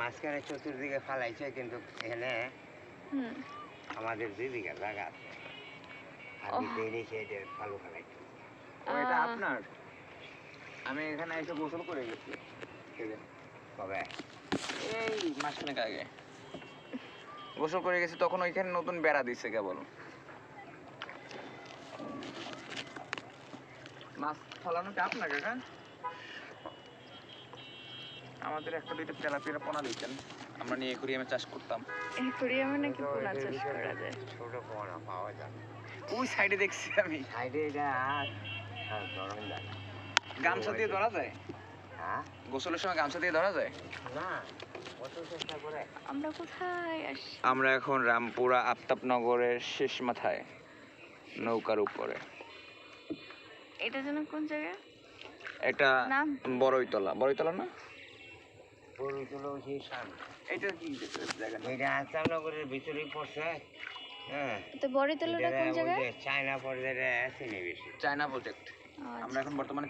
মাঝখানে চতুর্দিকে ফালাইছে কিন্তু এখানে আমাদের দুই বিঘা জায়গা আছে। আর ওহ। দেরি সেটা ফালু ফালাইছে। এটা আপনার? আমি এখানে এসে গোসল করে গেছি। কবে? এই মাসখানেক আগে। গোসল করে গেছি তখন ওইখানে নতুন বেড়া দিচ্ছে কেবল। মাছ ফলানো কি আপনার কাকা? আমাদের একটা দুইটা তেলাপিয়া পোনা দিতেন আমরা নিয়ে করিয়ামে চাষ করতাম। এই কোরিয়ামে নাকি পোনা চাষ করা যায়? ছোট পোনা পাওয়া যায়। ওই সাইডে দেখছি আমি। সাইডে এটা ধরন যায় গামছা দিয়ে ধরা যায়? হ্যাঁ? গোসলের সময় গামছা দিয়ে ধরা যায়? না আমরা কোথায় আসি আমরা এখন রামপুরা আফতাবনগরের শেষ মাথায় নৌকার উপরে। এটা যেন কোন জায়গা? এটা বড়ইতলা। বড়ইতলা না? সেই সামনে এটা কি জায়গা এটা আসামনগরের ভিতরেই পড়ছে হ্যাঁ। তো কোন জায়গায়? চায়না পর্যায়ে বেশি? China project. আমরা এখন বর্তমানে